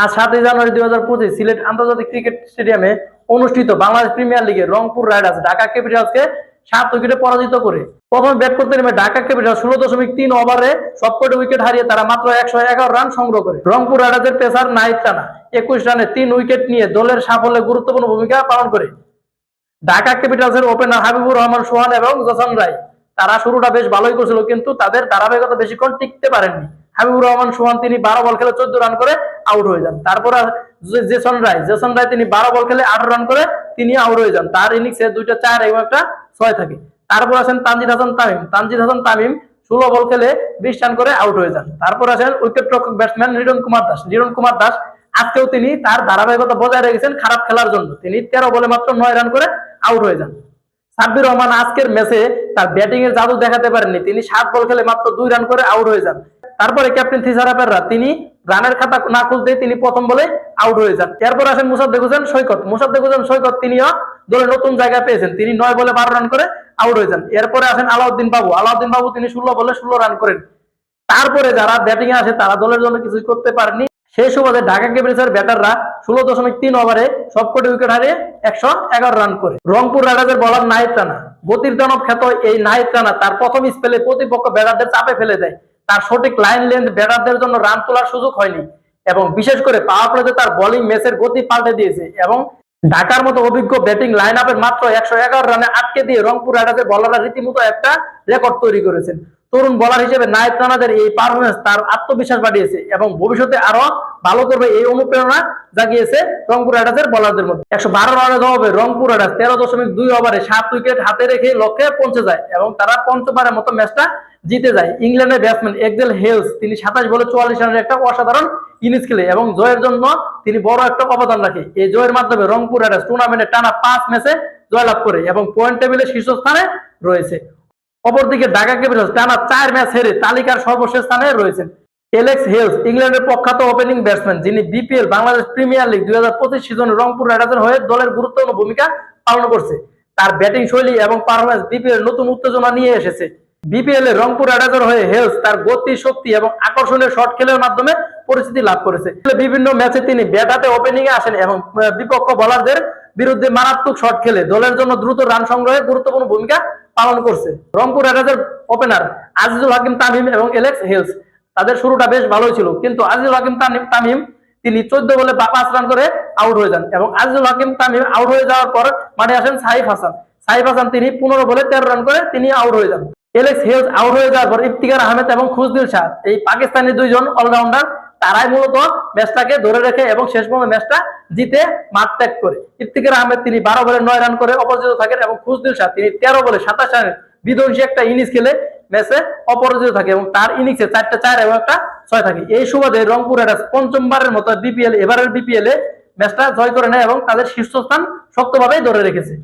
আজ সাতই জানুয়ারি দুই হাজার পঁচিশ সিলেট আন্তর্জাতিক ক্রিকেট স্টেডিয়ামে অনুষ্ঠিত বাংলাদেশ প্রিমিয়ার লিগে রংপুর রাইডার্স ঢাকা ক্যাপিটালসকে সাত উইকেটে পরাজিত করে। প্রথম ব্যাট করতে নেমে ঢাকা ক্যাপিটাল ষোলো দশমিক তিন ওভারে সবকটি উইকেট হারিয়ে তারা মাত্র একশো এগারো রান সংগ্রহ করে। রংপুর রাইডার্সের পেসার নাহিদ রানা একুশ রানে তিন উইকেট নিয়ে দলের সাফল্যে গুরুত্বপূর্ণ ভূমিকা পালন করে। ঢাকা ক্যাপিটালসের ওপেনার হাবিবুর রহমান সোহান এবং জসন রায় তারা শুরুটা বেশ ভালোই করেছিল, কিন্তু তাদের ধারাবাহিকতা বেশিক্ষণ টিকতে পারেননি। হাবিবুর রহমান সোহান তিনি বারো বল খেলে চোদ্দ রান করে আউট হয়ে যান। তারপর জেসন রায় জেসন রায় তিনি বারো বল খেলে আঠারো রান করে তিনি আউট হয়ে যান। তার ইনিংসে দুইটা চার এবং একটা ছয় থাকে। তারপর আসেন তানজিদ হাসান তামিম। তানজিদ হাসান তামিম ষোলো বল খেলে বিশ রান করে আউট হয়ে যান। তারপর আসেন উইকেট রক্ষক ব্যাটসম্যান লিটন কুমার দাস। লিটন কুমার দাস আজকেও তিনি তার ধারাবাহিকতা বজায় রেখেছেন খারাপ খেলার জন্য। তিনি তেরো বলে মাত্র নয় রান করে আউট হয়ে যান। সাব্বির রহমান আজকের ম্যাচে তার ব্যাটিং এর জাদু দেখাতে পারেননি। তিনি সাত বল খেলে মাত্র দুই রান করে আউট হয়ে যান। তারপরে ক্যাপ্টেন থিসারা পেররা তিনি রানের খাতা না খুলতে তিনি প্রথম বলে আউট হয়ে যান। এরপর আসেন মুসাদ্দেক হোসেন সৈকত। মুসাদ্দেক হোসেন সৈকত তিনিও দলের নতুন জায়গা পেয়েছেন। তিনি নয় বলে বারো রান করে আউট হয়ে যান। এরপরে আসেন আলাউদ্দিন বাবু। আলাউদ্দিন বাবু তিনি ষোলো বলে ষোলো রান করেন। তারপরে যারা ব্যাটিং আসে, তারা দলের জন্য কিছুই করতে পারেনি সেই সুবাদে ঢাকা ক্যাপিটালসের ব্যাটাররা ষোলো দশমিক তিন ওভারে সবকটি উইকেট হারিয়ে একশো এগারো রান করে। রংপুর রাইডার্সের বলার নাহিদ রানা, গতির দানব খ্যাত এই নাহিদ রানা তার প্রথম স্পেলে প্রতিপক্ষ ব্যাটারদের চাপে ফেলে দেয়। তার সঠিক লাইন লেন্থ ব্যাটারদের জন্য রান তোলার সুযোগ হয়নি এবং বিশেষ করে পাওয়ার প্লেতে তার বোলিং ম্যাচের গতি পাল্টে দিয়েছে এবং ঢাকার মতো অভিজ্ঞ ব্যাটিং লাইন আপের মাত্র একশো এগারো রানে আটকে দিয়ে রংপুর রাইডার্সের বলাররা রীতিমতো একটা রেকর্ড তৈরি করেছেন। তরুণ বলার হিসেবে নায়ক রানাদের এই পারফরমেন্স তার আত্মবিশ্বাস বাড়িয়েছে এবং ভবিষ্যতে আরও ভালো করবে এই অনুপ্রেরণা জাগিয়েছে রংপুর রাইডার্সের বলারদের মধ্যে। একশো বারো রানের জবাবে রংপুর রাইডার্স তেরো দশমিক দুই ওভারে সাত উইকেট হাতে রেখে লক্ষ্যে পৌঁছে যায় এবং তারা পঞ্চবারের মতো ম্যাচটা জিতে যায়। ইংল্যান্ডের ব্যাটসম্যান এক্সেল হেলস তিনি সাতাশ বলে চুয়াল্লিশ রানের একটা অসাধারণ ইনিংস খেলে এবং জয়ের জন্য তিনি বড় একটা অবদান রাখে। এই জয়ের মাধ্যমে রংপুর রাইডার্স টুর্নামেন্টে টানা পাঁচ ম্যাচে জয়লাভ করে এবং পয়েন্ট টেবিলে শীর্ষস্থানে রয়েছে। অপরদিকে ঢাকা ক্যাপিটালস টানা চার ম্যাচ হেরে তালিকার সর্বশেষ স্থানে রয়েছেন এলেক্স হেলস, ইংল্যান্ডের প্রখ্যাত ওপেনিং ব্যাটসম্যান যিনি বিপিএল বাংলাদেশ প্রিমিয়ার লিগ দুই হাজার পঁচিশ সিজনে রংপুর রাইডার্সের হয়ে দলের গুরুত্বপূর্ণ ভূমিকা পালন করছে। তার ব্যাটিং শৈলী এবং পারফরমেন্স বিপিএল নতুন উত্তেজনা নিয়ে এসেছে। বিপিএল এ রংপুর রাইডার্সের হয়ে হেলস তার গতি, শক্তি এবং আকর্ষণীয় শট খেলের মাধ্যমে পরিচিতি লাভ করেছে। বিভিন্ন ম্যাচে তিনি ব্যাটাতে ওপেনিং এ আসেন এবং বিপক্ষ বলারদের বিরুদ্ধে মারাত্মক শট খেলে। দলের জন্য দ্রুত রান সংগ্রহে গুরুত্বপূর্ণ ভূমিকা পালন করছে। রংপুর রাইডার্সের ওপেনার আজিজুল হাকিম তামিম এবং এলেক্স হেলস, তাদের শুরুটা বেশ ভালোই ছিল। কিন্তু আজিজুল হাকিম তামিম তিনি চোদ্দ বলে পাঁচ রান করে আউট হয়ে যান এবং আজিজুল হাকিম তামিম আউট হয়ে যাওয়ার পর মাঠে আসেন সাইফ হাসান। সাইফ হাসান, তিনি পনেরো বলে তেরো রান করে তিনি আউট হয়ে যান। এলেক্স হেলস আউট হয়ে যাওয়ার পর ইফতিকার আহমেদ এবং খুশদিল শাহ, এই পাকিস্তানি দুইজন অলরাউন্ডার তারাই মূলত ম্যাচটাকে ধরে রেখে এবং শেষ পর্যন্ত ম্যাচটা জিতে মাঠ ত্যাগ করে। ইফতিকার আহমেদ তিনি বারো বলে নয় রান করে অপরাজিত থাকেন এবং খুশদিল শাহ তিনি তেরো বলে সাতাশ রানের বিধ্বংসী একটা ইনিংস খেলে ম্যাচে অপরাজিত থাকে এবং তার ইনিংসে চারটা চার এবং একটা ছয় থাকে। এই সুবাদে রংপুর রাইডার্স পঞ্চমবারের মতো বিপিএল এবারের বিপিএল এ ম্যাচটা জয় করে নেয় এবং তাদের শীর্ষস্থান শক্তভাবেই ধরে রেখেছে।